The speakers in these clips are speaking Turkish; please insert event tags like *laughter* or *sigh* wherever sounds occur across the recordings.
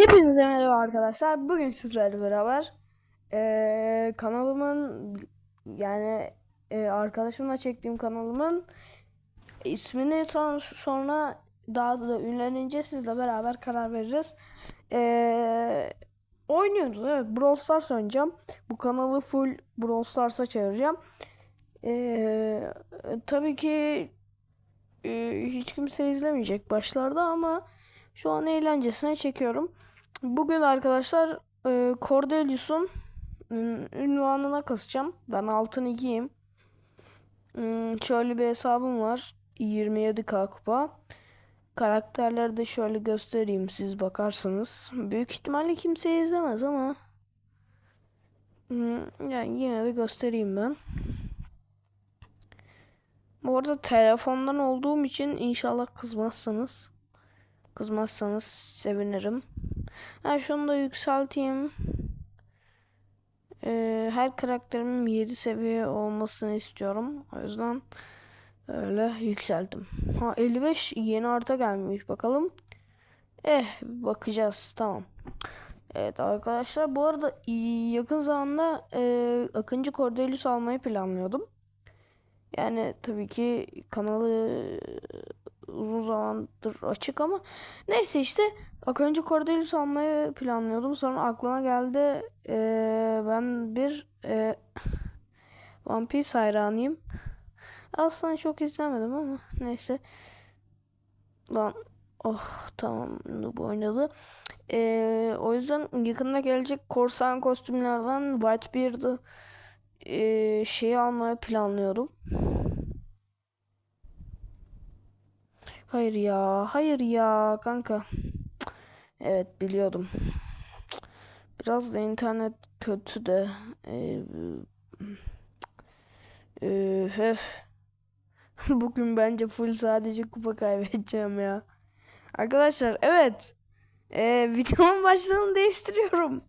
Hepinize merhaba arkadaşlar. Bugün sizlerle beraber eee, kanalımın yani eee, arkadaşımla çektiğim kanalımın ismini son, sonra daha da ünlenince sizle beraber karar veririz. Eee, oynuyoruz evet Brawl Stars oynayacağım. Bu kanalı full Brawl Stars'a çevireceğim. Eee, tabii ki eee, hiç kimse izlemeyecek başlarda ama şu an eğlencesine çekiyorum. Bugün arkadaşlar e, Cordelius'un ün- ünvanına kasacağım. Ben altın 2'yim. Hmm, Şöyle bir hesabım var. 27k kupa. Karakterleri de şöyle göstereyim siz bakarsanız. Büyük ihtimalle kimse izlemez ama yani yine de göstereyim ben. Bu arada telefondan olduğum için inşallah kızmazsanız. Kızmazsanız sevinirim. Ha şunu da yükselteyim. Ee, her karakterimin 7 seviye olmasını istiyorum. O yüzden öyle yükselttim. Ha 55 yeni arta gelmiş bakalım. Eh bakacağız tamam. Evet arkadaşlar bu arada yakın zamanda e, Akıncı Cordelius almayı planlıyordum. Yani tabii ki kanalı uzun zamandır açık ama neyse işte Bak önce Cordelius almayı planlıyordum. Sonra aklıma geldi eee, ben bir eee, One Piece hayranıyım. Aslında çok izlemedim ama neyse. Lan oh tamam bu oynadı. Eee, o yüzden yakında gelecek korsan kostümlerden Whitebeard'ı eee şeyi almayı planlıyorum. Hayır ya, hayır ya kanka. Evet biliyordum. Biraz da internet kötü de. Ee, üf. *laughs* Bugün bence full sadece kupa kaybedeceğim ya. Arkadaşlar evet. Ee, *laughs* videonun başlığını değiştiriyorum.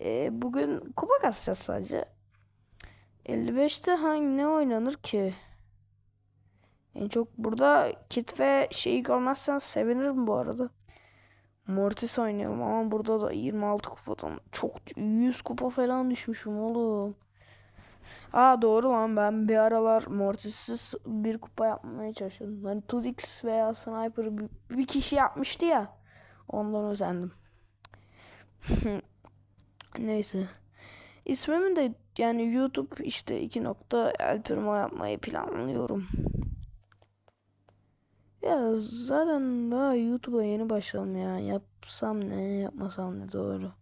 Ee, bugün kupa kasacağız sadece. 55'te hangi ne oynanır ki? En çok burada kit ve şeyi görmezsen sevinirim bu arada. Mortis oynayalım ama burada da 26 kupadan çok 100 kupa falan düşmüşüm oğlum. Aa doğru lan ben bir aralar Mortis'siz bir kupa yapmaya çalışıyordum. Hani 2x veya Sniper bir, bir kişi yapmıştı ya. Ondan özendim. *laughs* Neyse. İsmimi de yani YouTube işte 2 nokta El Primo yapmayı planlıyorum. Ya zaten daha YouTube'a yeni başladım ya. Yapsam ne, yapmasam ne doğru.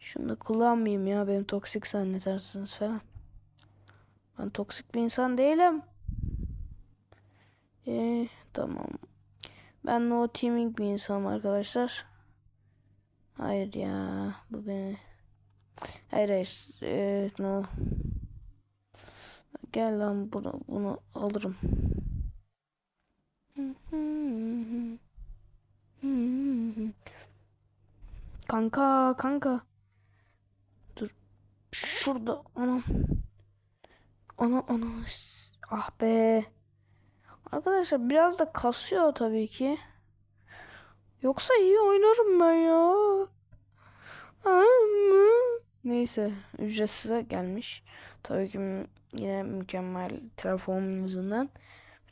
Şunu da kullanmayayım ya. Beni toksik zannedersiniz falan. Ben toksik bir insan değilim. Ee, tamam. Ben no teaming bir insanım arkadaşlar. Hayır ya. Bu beni. Hayır hayır. Ee, no. Gel lan bunu, bunu alırım. Kanka kanka. Dur. Şurada ana. Ana ana. Ah be. Arkadaşlar biraz da kasıyor tabii ki. Yoksa iyi oynarım ben ya. Neyse ücretsize gelmiş. Tabii ki yine mükemmel trafoğum yüzünden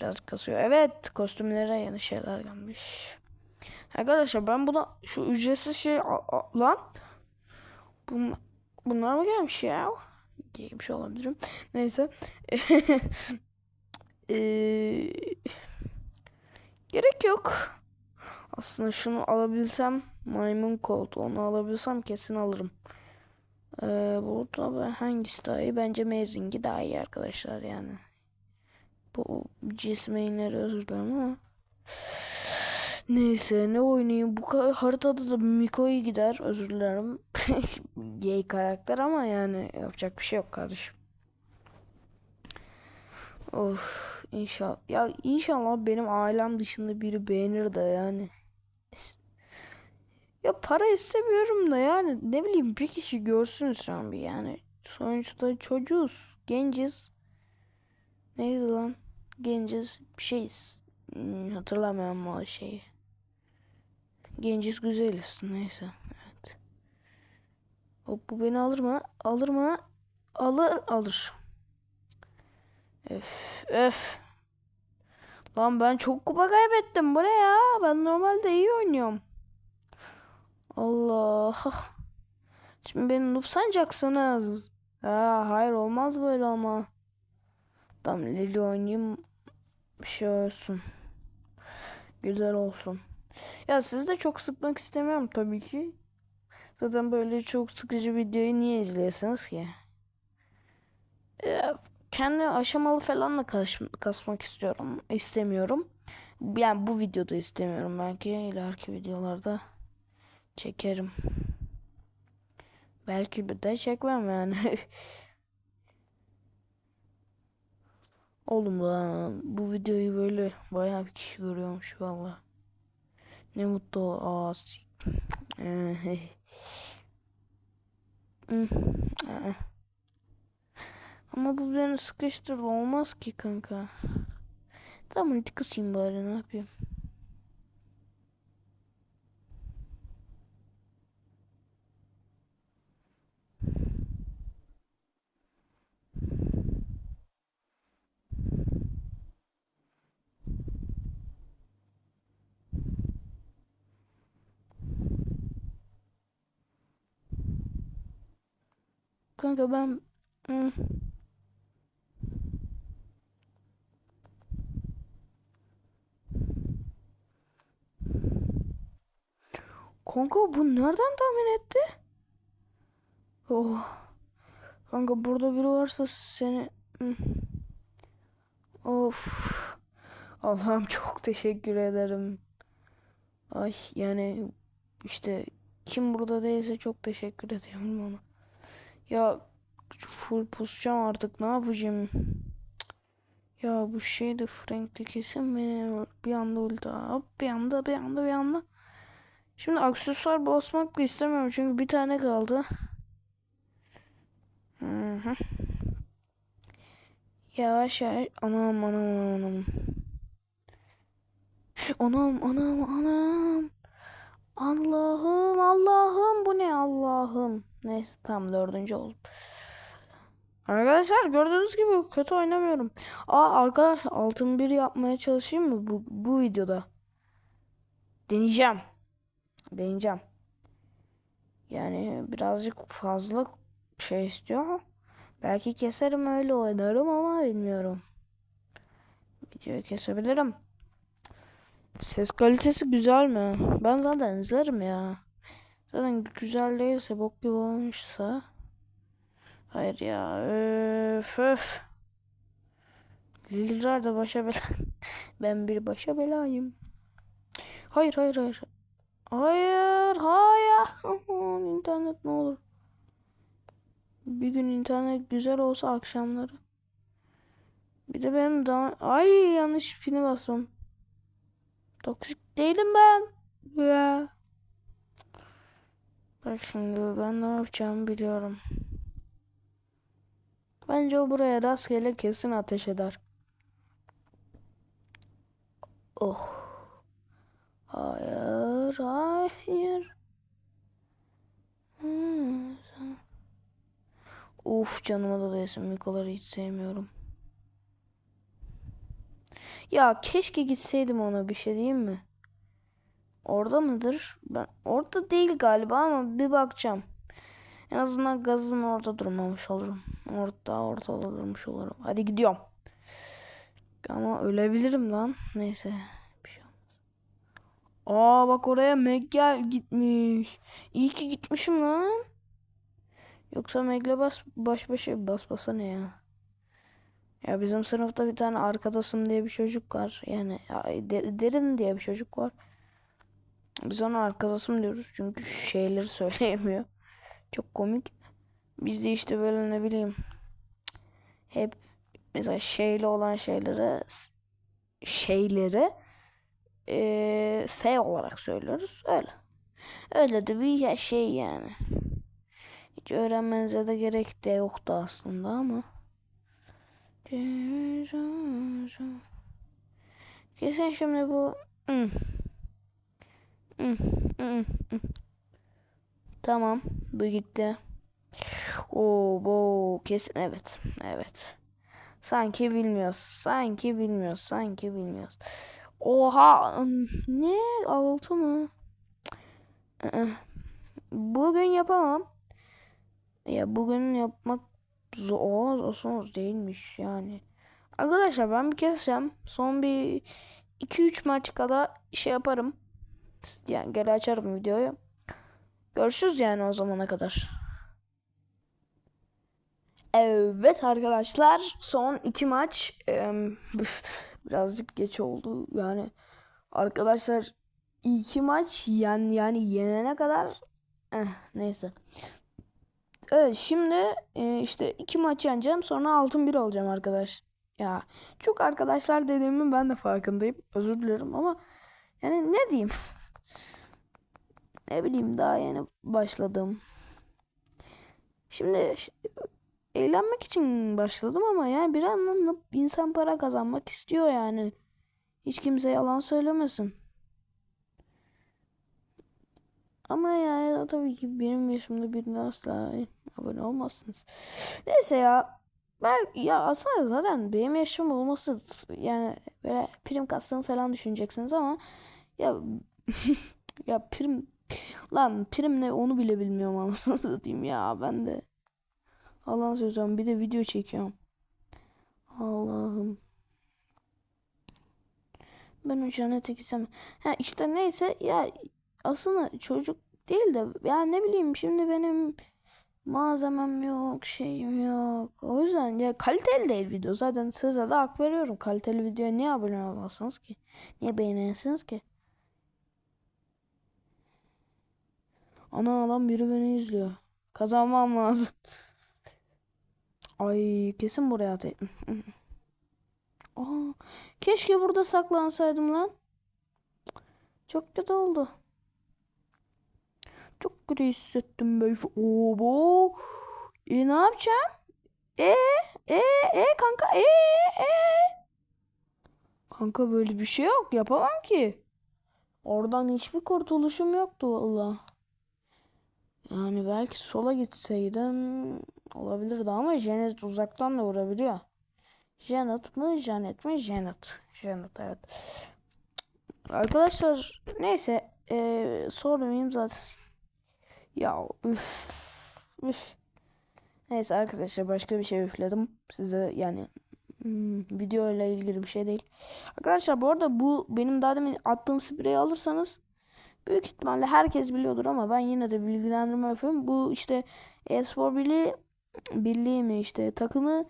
biraz kasıyor. Evet kostümlere yeni şeyler gelmiş. Arkadaşlar ben buna şu ücretsiz şey a- lan Bun, bunlar mı gelmiş ya? Giymiş olabilirim. Neyse. Eee, *laughs* gerek yok. Aslında şunu alabilsem maymun koltuğu onu alabilsem kesin alırım. Ee, burada da hangisi daha iyi? Bence Amazing'i daha iyi arkadaşlar yani. Bu cismeyinleri özür dilerim ama. Neyse ne oynayayım? Bu haritada da Miko'yu gider. Özür dilerim. *laughs* Gay karakter ama yani yapacak bir şey yok kardeşim. Of inşallah. Ya inşallah benim ailem dışında biri beğenir de yani. Ya para istemiyorum da yani ne bileyim bir kişi görsün an bir yani. Sonuçta çocuğuz, genciz. Neydi lan? Genciz, bir şeyiz. Hmm, hatırlamıyorum o şeyi. Genciz güzeliz. Neyse. Evet. Hop bu beni alır mı? Alır mı? Alır alır. Öf öf. Lan ben çok kupa kaybettim. Bu ne ya? Ben normalde iyi oynuyorum. Allah. Şimdi beni noob sanacaksınız. Ha, hayır olmaz böyle ama. Tamam Lili oynayayım. Bir şey olsun. Güzel olsun. Ya siz de çok sıkmak istemiyorum tabii ki. Zaten böyle çok sıkıcı videoyu niye izliyorsunuz ki? Ya, kendi aşamalı falan da kas kasmak istiyorum. istemiyorum. Yani bu videoda istemiyorum. Belki ileriki videolarda çekerim. Belki bir de çekmem yani. *laughs* Oğlum lan bu videoyu böyle bayağı bir kişi görüyormuş valla. Ne mutlu. Aa, *laughs* Ama bu beni sıkıştırdı olmaz ki kanka. Tamam hadi kısayım bari ne yapayım. Kanka ben Hı. Kanka bu nereden tahmin etti? Oh. Kanka burada biri varsa seni... Of. Allah'ım çok teşekkür ederim. Ay yani işte kim burada değilse çok teşekkür ediyorum ona. Ya full pusacağım artık ne yapacağım? Ya bu şey de Frank'te kesin beni bir anda ulti hop bir anda bir anda bir anda. Şimdi aksesuar basmak da istemiyorum çünkü bir tane kaldı. Hı hı. Yavaş yavaş anam anam anam. Anam anam anam. Allah'ım Allah'ım bu ne Allah'ım. Neyse tam dördüncü oldum. Arkadaşlar gördüğünüz gibi kötü oynamıyorum. Aa arkadaş altın bir yapmaya çalışayım mı bu, bu videoda? Deneyeceğim. Deneyeceğim. Yani birazcık fazla şey istiyor. Belki keserim öyle oynarım ama bilmiyorum. Videoyu kesebilirim. Ses kalitesi güzel mi? Ben zaten izlerim ya. Zaten güzel değilse bok gibi olmuşsa. Hayır ya öf öf. Lililer de başa bela. *laughs* ben bir başa belayım. Hayır hayır hayır. Hayır hayır. İnternet ne olur. Bir gün internet güzel olsa akşamları. Bir de benim daha... Ay yanlış pini bastım. Toksik değilim ben. Ya. Bak şimdi ben ne yapacağımı biliyorum. Bence o buraya rastgele kesin ateş eder. Oh. Hayır, hayır. Hmm. Uf canıma da değsin. Mikoları hiç sevmiyorum. Ya keşke gitseydim ona bir şey diyeyim mi? Orada mıdır? Ben orada değil galiba ama bir bakacağım. En azından gazın orada durmamış olurum. Orada orada durmuş olurum. Hadi gidiyorum. Ama ölebilirim lan. Neyse. Bir şey olmaz. Aa bak oraya Meggel gitmiş. İyi ki gitmişim lan. Yoksa Meg'le bas baş başa bas basa ne ya? Ya bizim sınıfta bir tane arkadaşım diye bir çocuk var. Yani derin diye bir çocuk var. Biz ona arkadaşım diyoruz çünkü şeyleri *laughs* söyleyemiyor. Çok komik. Biz de işte böyle ne bileyim hep mesela şeyli olan şeylere şeyleri e, S olarak söylüyoruz. Öyle. Öyle de bir şey yani. Hiç öğrenmenize de gerek de yoktu aslında ama. Kesin şimdi bu hmm. Tamam. Bu gitti. Oo, bu kesin evet. Evet. Sanki bilmiyoruz. Sanki bilmiyoruz. Sanki bilmiyoruz. Oha. Ne? Altı mı? Bugün yapamam. Ya bugün yapmak zor, zor değilmiş yani. Arkadaşlar ben bir keseceğim. Son bir 2-3 maç kadar şey yaparım. Yani geri açarım videoyu. Görüşürüz yani o zamana kadar. Evet arkadaşlar son iki maç birazcık geç oldu yani arkadaşlar iki maç yani yani yenene kadar eh, neyse. Evet şimdi e, işte iki maç yeneceğim sonra altın bir olacağım arkadaş. Ya çok arkadaşlar dediğimin ben de farkındayım. Özür dilerim ama yani ne diyeyim? Ne bileyim daha yeni başladım. Şimdi eğlenmek için başladım ama yani bir anlamda insan para kazanmak istiyor yani. Hiç kimse yalan söylemesin. Ama yani tabii ki benim yaşımda birine asla abone olmazsınız. Neyse ya. Ben ya aslında zaten benim yaşım olması yani böyle prim kastığımı falan düşüneceksiniz ama ya *laughs* ya prim lan prim ne onu bile bilmiyorum anasını *laughs* satayım ya ben de Allah'ın sözüm bir de video çekiyorum. Allah'ım. Ben o cennete gitsem. Ha işte neyse ya aslında çocuk değil de ya ne bileyim şimdi benim malzemem yok şeyim yok. O yüzden ya kaliteli değil video. Zaten size de hak veriyorum. Kaliteli videoya niye abone olmazsınız ki? Niye beğenirsiniz ki? Ana adam biri beni izliyor. Kazanmam lazım. Ay kesin buraya atayım. *laughs* Aa, keşke burada saklansaydım lan. Çok kötü oldu. Çok kötü hissettim böyle. Obo. E ne yapacağım? E e e kanka e e. Kanka böyle bir şey yok. Yapamam ki. Oradan hiçbir kurtuluşum yoktu valla. Yani belki sola gitseydim olabilirdi ama Janet uzaktan da vurabiliyor. Janet mı? Janet mi? Janet. Janet evet. Arkadaşlar neyse ee, sormayayım zaten. Ya üf, üf. Neyse arkadaşlar başka bir şey üfledim. Size yani hmm, video ile ilgili bir şey değil. Arkadaşlar bu arada bu benim daha demin attığım spreyi alırsanız büyük ihtimalle herkes biliyordur ama ben yine de bilgilendirme yapıyorum. Bu işte e-spor birliği birliği mi işte takımı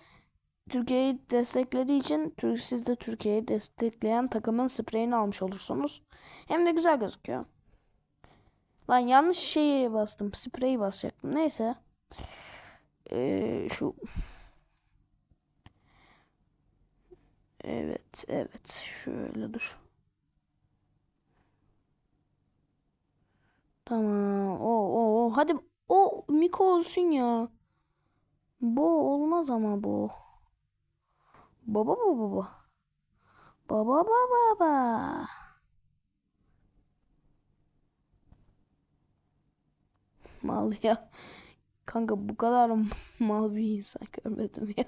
Türkiye'yi desteklediği için Türk siz de Türkiye'yi destekleyen takımın spreyini almış olursunuz. Hem de güzel gözüküyor. Lan yanlış şeyi bastım. Spreyi basacaktım. Neyse. Ee, şu Evet, evet. Şöyle dur. Tamam. O o o. Hadi o Miko olsun ya. Bu olmaz ama bu. Baba baba baba. Baba baba baba. Mal ya. Kanka bu kadar *laughs* mal bir insan görmedim ya.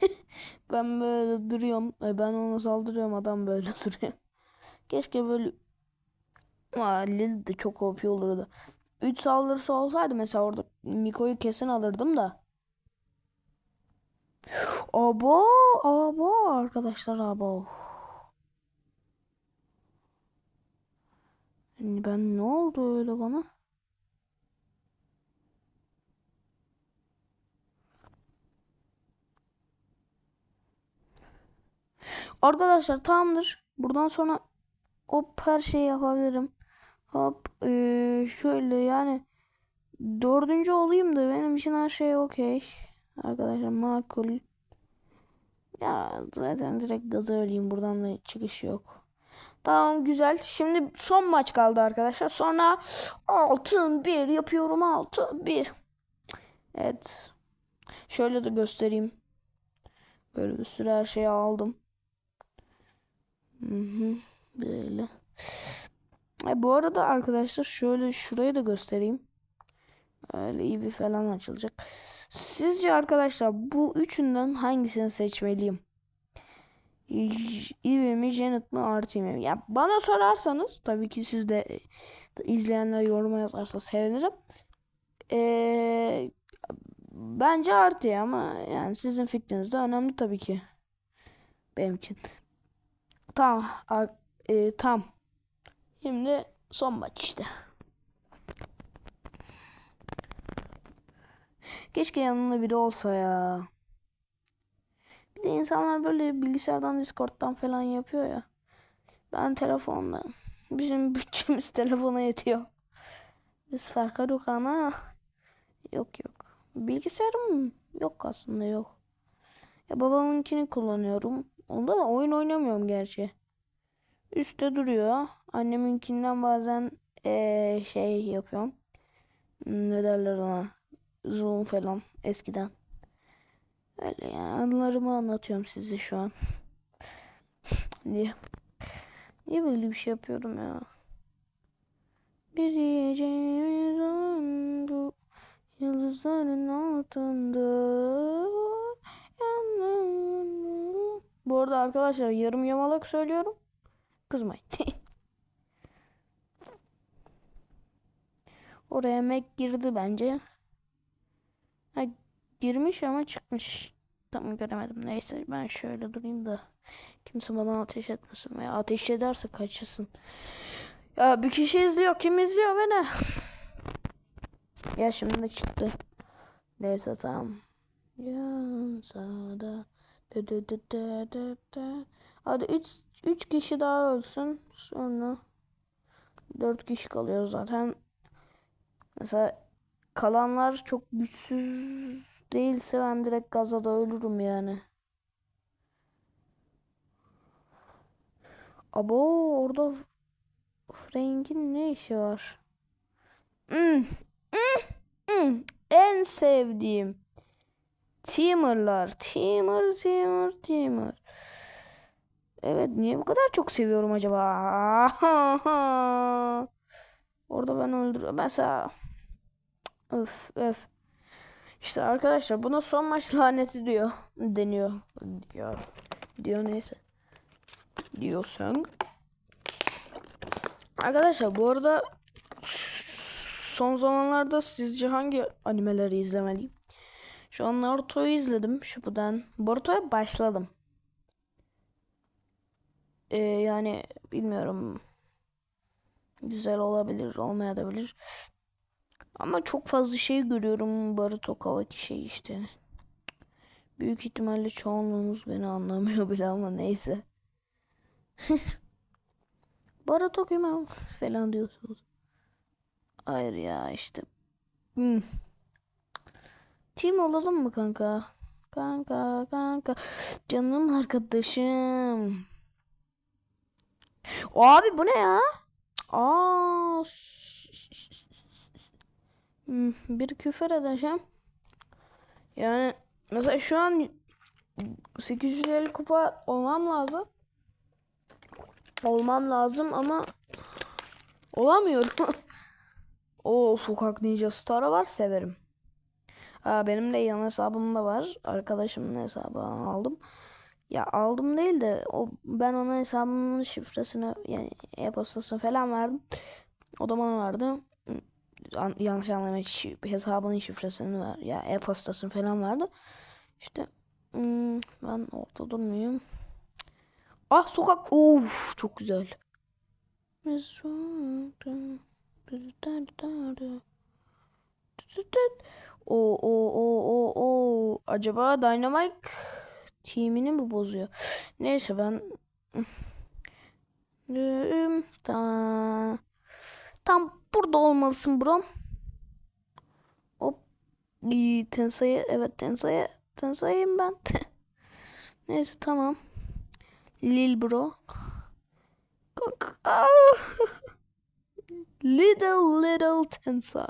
*laughs* ben böyle duruyorum. Ay, Ben ona saldırıyorum adam böyle *laughs* duruyor. Keşke böyle Aa, Lil de çok OP olurdu. 3 saldırısı olsaydı mesela orada Miko'yu kesin alırdım da. Abo, abo arkadaşlar abo. Ben ne oldu öyle bana? Arkadaşlar tamamdır. Buradan sonra hop her şeyi yapabilirim. Hop eee, şöyle yani dördüncü olayım da benim için her şey okey. Arkadaşlar makul. Ya zaten direkt gaza öleyim. Buradan da çıkış yok. Tamam güzel. Şimdi son maç kaldı arkadaşlar. Sonra altın bir yapıyorum altın bir. Evet. Şöyle de göstereyim. Böyle bir sürü her şeyi aldım. Hı hı. Böyle. E, bu arada arkadaşlar şöyle şurayı da göstereyim. Öyle Eevee falan açılacak. Sizce arkadaşlar bu üçünden hangisini seçmeliyim? Eevee mi, Janet mi, Artie mi? Ya bana sorarsanız tabii ki siz de e, izleyenler yoruma yazarsa sevinirim. Ee, bence Artie ama yani sizin fikriniz de önemli tabii ki. Benim için. Tamam. e, tamam. Şimdi son maç işte. Keşke yanında biri olsa ya. Bir de insanlar böyle bilgisayardan Discord'dan falan yapıyor ya. Ben telefonla. Bizim bütçemiz *laughs* telefona yetiyor. Biz fakaruk ama yok yok. Bilgisayarım yok aslında yok. Ya babamınkini kullanıyorum. Onda da oyun oynamıyorum gerçi. Üstte duruyor. Anneminkinden bazen eee, şey yapıyorum. Hmm, Ne derler ona? Zoom falan eskiden. Öyle yani anılarımı anlatıyorum size şu an. *laughs* Niye? Niye böyle bir şey yapıyorum ya? Bir gece zondu yıldızların altında. Bu arada arkadaşlar yarım yamalak söylüyorum. Kızmayın. *laughs* Oraya Mac girdi bence. Ha, girmiş ama çıkmış. Tam göremedim. Neyse ben şöyle durayım da kimse bana ateş etmesin veya ateş ederse kaçırsın. Ya bir kişi izliyor. Kim izliyor beni? ya şimdi de çıktı. Neyse tamam. Yansa da dö dö dö dö dö dö. Hadi 3 3 kişi daha ölsün. Sonra 4 kişi kalıyor zaten. Mesela kalanlar çok güçsüz değilse ben direkt gazada ölürüm yani. Abo orada Frank'in ne işi var? Hmm, hmm, hmm. En sevdiğim Teamer'lar. Teamer, Teamer, Teamer. Evet niye bu kadar çok seviyorum acaba? *laughs* Orada ben öldürüyorum. Mesela öf öf. İşte arkadaşlar buna son maç *laughs* laneti diyor. Deniyor. Diyor. Diyor neyse. Diyorsun. Arkadaşlar bu arada son zamanlarda sizce hangi animeleri izlemeliyim? Şu an Naruto'yu izledim. Shippuden. Boruto'ya başladım. Ee, yani bilmiyorum. Güzel olabilir, olmayabilir. Ama çok fazla şey görüyorum Boruto Kawaki şey işte. Büyük ihtimalle çoğunluğunuz beni anlamıyor bile ama neyse. *laughs* Boruto kim falan diyorsunuz. Hayır ya işte. Hmm. Team olalım mı kanka? Kanka kanka. Canım arkadaşım. Abi bu ne ya? Aa. Hmm, bir küfür edeceğim. Yani mesela şu an 850 kupa olmam lazım. Olmam lazım ama olamıyorum. *laughs* O sokak ninja starı var severim. Aa, benim de yan hesabım da var. Arkadaşımın hesabını aldım. Ya aldım değil de o ben ona hesabımın şifresini yani e-postasını falan verdim. O da bana verdi. An- yanlış anlamayın şi- hesabının şifresini ver ya e-postasını falan verdi. İşte hmm, ben ortada mıyım? Ah sokak. Uf çok güzel. O o o o o acaba Dynamite timini mi bozuyor? Neyse ben *laughs* tam burada olmalısın bro. Hop. İyi, Tensei'ye evet Tensei'ye Tensei'yim ben. *laughs* Neyse tamam. Lil bro. Ah! *laughs* Little little Tensei.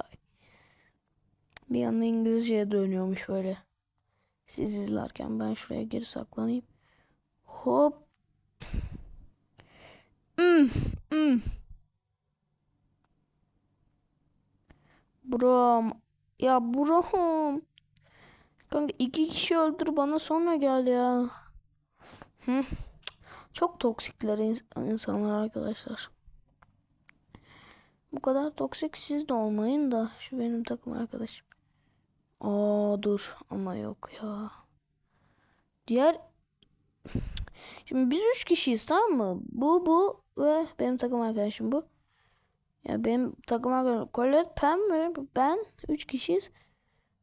Bir anda İngilizceye dönüyormuş böyle. Siz izlerken ben şuraya geri saklanayım. Hop. Hmm, hmm. Brom. Ya Brom. Kanka iki kişi öldür bana sonra gel ya. Hı. Çok toksikler ins- insanlar arkadaşlar. Bu kadar toksik siz de olmayın da şu benim takım arkadaşım. Aa dur ama yok ya. Diğer Şimdi biz üç kişiyiz tamam mı? Bu bu ve benim takım arkadaşım bu. Ya benim takım arkadaşım Colette, Pam ve ben üç kişiyiz.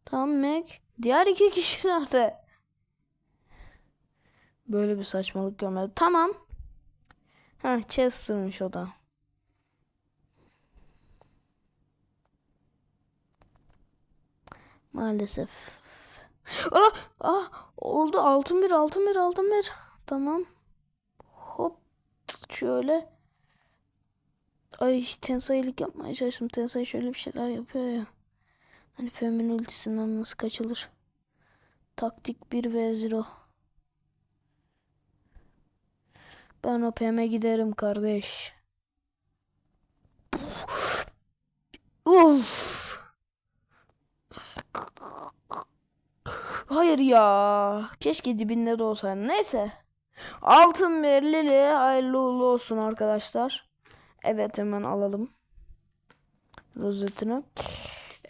Tamam Meg. Diğer iki kişi nerede? Böyle bir saçmalık görmedim. Tamam. Ha Chester'mış o da. Maalesef. Ah, ah, oldu altın bir altın bir altın bir. Tamam. Hop şöyle. Ay tensaylık yapmaya çalıştım. Tensay şöyle bir şeyler yapıyor ya. Hani Fem'in ultisinden nasıl kaçılır? Taktik 1 v 0. Ben o Pem'e giderim kardeş. Uf. Hayır ya. Keşke dibinde de olsaydı. Neyse. Altın verili hayırlı uğurlu olsun arkadaşlar. Evet hemen alalım. Rozetini.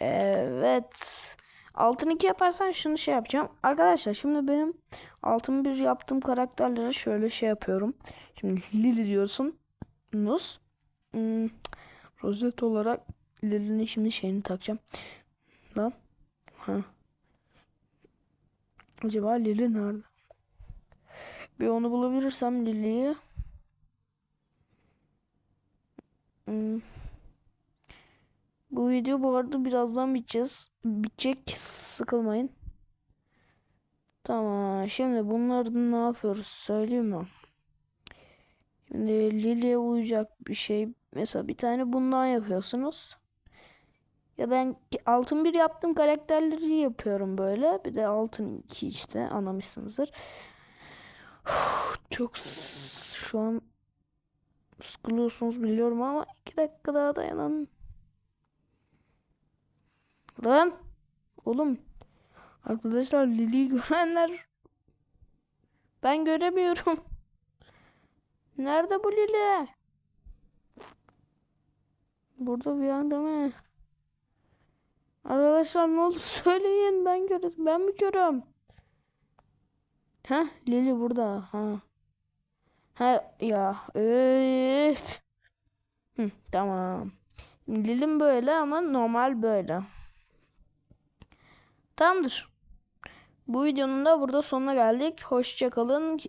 Evet. Altın 2 yaparsan şunu şey yapacağım. Arkadaşlar şimdi benim altın bir yaptığım karakterlere şöyle şey yapıyorum. Şimdi Lily diyorsun. Nus. Hmm, rozet olarak Lily'nin şimdi şeyini takacağım. Lan. Ha. Acaba Lily nerede? Bir onu bulabilirsem Lily'yi. Hmm. Bu video bu arada birazdan biteceğiz. Bitecek sıkılmayın. Tamam şimdi bunları ne yapıyoruz söyleyeyim mi? Şimdi Lily'e uyacak bir şey. Mesela bir tane bundan yapıyorsunuz. Ya ben altın bir yaptığım karakterleri yapıyorum böyle. Bir de altın iki işte anlamışsınızdır. Çok şu an sıkılıyorsunuz biliyorum ama iki dakika daha dayanın. Lan oğlum arkadaşlar Lili'yi görenler ben göremiyorum. *laughs* Nerede bu Lili? Burada bir yerde mi? Arkadaşlar ne oldu *laughs* söyleyin ben görüyorum. Ben mi görüyorum? Ha Lili burada. Ha. Ha ya öf. Hı, tamam. Lilim böyle ama normal böyle. Tamamdır. Bu videonun da burada sonuna geldik. Hoşça kalın.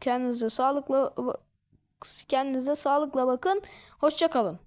Kendinize sağlıkla kendinize sağlıkla bakın. Hoşça kalın.